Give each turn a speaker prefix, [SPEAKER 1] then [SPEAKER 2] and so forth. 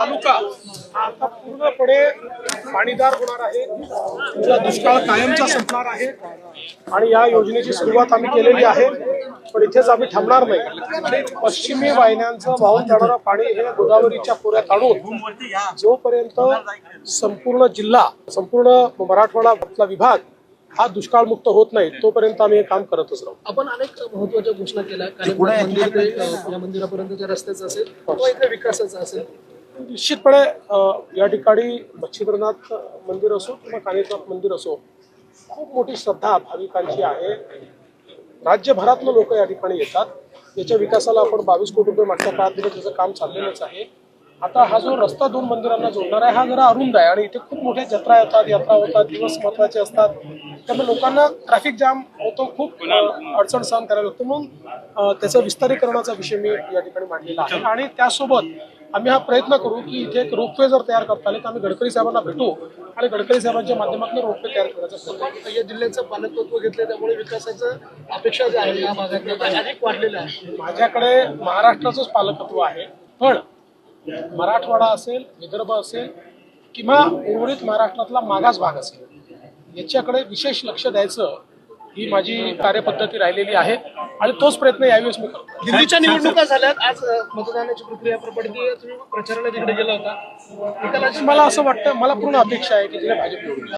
[SPEAKER 1] तालुका. आता पूर्णपणे पाणीदार होणार आहे. दुष्काळ कायमचा संपणार आहे. आणि या योजनेची सुरुवात आम्ही केलेली आहे. पण इथेच आम्ही थांबणार नाही. पश्चिमी वाहिन्यांचं वाहून जाणारं पाणी हे गोदावरीच्या पुऱ्यात आणून जोपर्यंत संपूर्ण जिल्हा संपूर्ण मराठवाडा विभाग हा दुष्काळमुक्त होत नाही तोपर्यंत आम्ही हे काम करतच राहू.
[SPEAKER 2] आपण अनेक महत्त्वाच्या घोषणा केल्या. या मंदिरापर्यंतच्या रस्त्याचं असेल किंवा विकासाचं असेल
[SPEAKER 1] निश्चितपणे या ठिकाणी मच्छिंद्रनाथ मंदिर असो किंवा कानिनाथ मंदिर असो खूप मोठी श्रद्धा भाविकांची आहे. राज्यभरातलं लोक या ठिकाणी येतात. याच्या विकासाला आपण बावीस कोटी रुपये मागच्या काळात दिले त्याचं काम चाललेलंच आहे. आता हा जो रस्ता दोन मंदिरांना जोडणार आहे हा जरा अरुंद आहे आणि इथे खूप मोठ्या जत्रा येतात यात्रा होतात दिवस महत्त्वाचे असतात. त्यामुळे लोकांना ट्रॅफिक जाम होतो खूप अडचण सहन करायला लागतो. म्हणून त्याचं विस्तारीकरणाचा विषय मी या ठिकाणी मांडलेला आहे. आणि त्यासोबत आम्ही हा प्रयत्न करू की इथे एक रोपवे जर तयार करता आले तर आम्ही गडकरी साहेबांना भेटू आणि गडकरी साहेबांच्या माध्यमातून रोपवे तयार करण्याचा प्रयत्न करू.
[SPEAKER 2] या जिल्ह्याचं पालकत्व घेतलं त्यामुळे विकासाचं अपेक्षा ज्या आहे या भागातल्या त्या अनेक वाढलेल्या आहे
[SPEAKER 1] माझ्याकडे महाराष्ट्राचंच पालकत्व आहे पण मराठवाडा असेल विदर्भ असेल किंवा उर्वरित महाराष्ट्रातला मागास भाग असेल याच्याकडे विशेष लक्ष द्यायचं ही माझी कार्यपद्धती राहिलेली आहे आणि तोच प्रयत्न यावेळेस मी करतो.
[SPEAKER 2] दिल्लीच्या निवडणुका झाल्यात. आज मतदानाची प्रक्रिया प्रपडती तुम्ही प्रचाराला तिकडे गेला होता.
[SPEAKER 1] मला असं वाटतं मला पूर्ण अपेक्षा आहे की तिला भाजप निवडून.